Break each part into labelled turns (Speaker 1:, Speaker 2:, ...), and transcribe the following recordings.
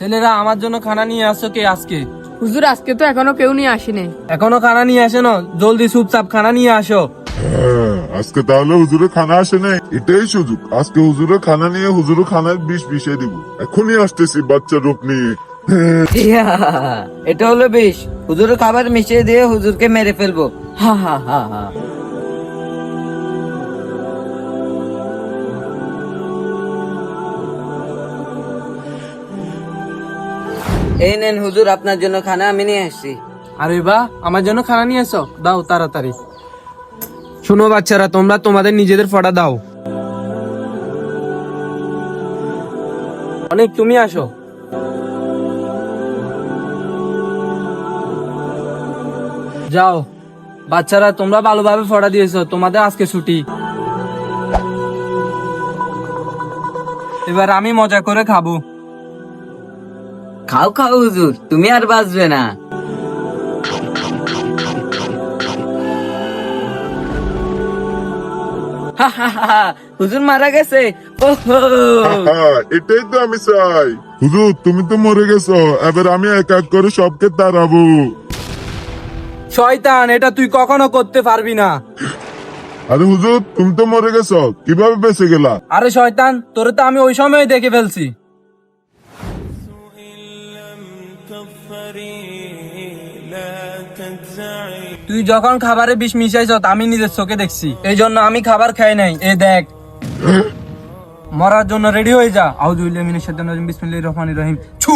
Speaker 1: ছেলেরা আমার জন্য খানা নিয়ে আসো কে আজকে?
Speaker 2: হুজুর আজকে তো এখনও কেউ নিয়ে আসেনি।
Speaker 1: এখনও খানা নিয়ে আসে না জলদি চুপচাপ খানা নিয়ে আসো।
Speaker 3: হ্যাঁ, আজকে তাহলে হুজুরে খানা আসে নাই? এটাই সুযোগ। আজকে হুজুরে খানা নিয়ে হুজুরে খানার বিষ বিষে দিব। এখনই আসতেছি বাচ্চা রূপ নিয়ে।
Speaker 4: ইয়া, এটা হলো বিষ। হুজুরের খাবার মিশিয়ে দিয়ে হুজুরকে মেরে ফেলব। হা হা হা হা। এই নেন হুজুর, আপনার জন্য খানা আমি নিয়ে আসছি।
Speaker 1: আরে বা আমার জন্য খানা নিয়ে এসো। দাও তাড়াতাড়ি। শোনো বাচ্চারা, তোমরা তোমাদের নিজেদের ফটা দাও। অনেক, তুমি আসো। যাও। বাচ্চারা, তোমরা ভালোভাবে ফটা দিয়েছ। তোমাদের আজকে ছুটি। এবার আমি মজা করে খাব।
Speaker 4: খাও খাও হুজুর তুমি আর বাঁচবে না। হা, হা, হা, হা, হুজুর মারা গেছে।
Speaker 3: এটাই তো আমি চাই। হুজুর তুমি তো মরে গেছো। এবার আমি এক এক করে সবকে তাড়াবো।
Speaker 1: শয়তান এটা তুই কখনো করতে পারবি না।
Speaker 3: আরে হুজুর তুমি তো মরে গেছো। কীভাবে বেঁচে গেলা?
Speaker 1: আরে শয়তান তোরে তো আমি ওই সময় দেখে ফেলছি। তুই যখন খাবারে বিষ মিশাইছ আমি নিজের চোখে দেখছি। এই জন্য আমি খাবার খাই নাই। এ দেখ। মরার জন্য রেডি হয়ে যা। মিনাশ শাইতানির রাজিম। বিসমিল্লাহির রহমানির রহিম। ছু।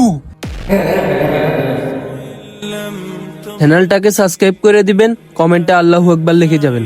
Speaker 1: চ্যানেলটাকে সাবস্ক্রাইব করে দিবেন কমেন্টে আল্লাহু আকবার লিখে যাবেন।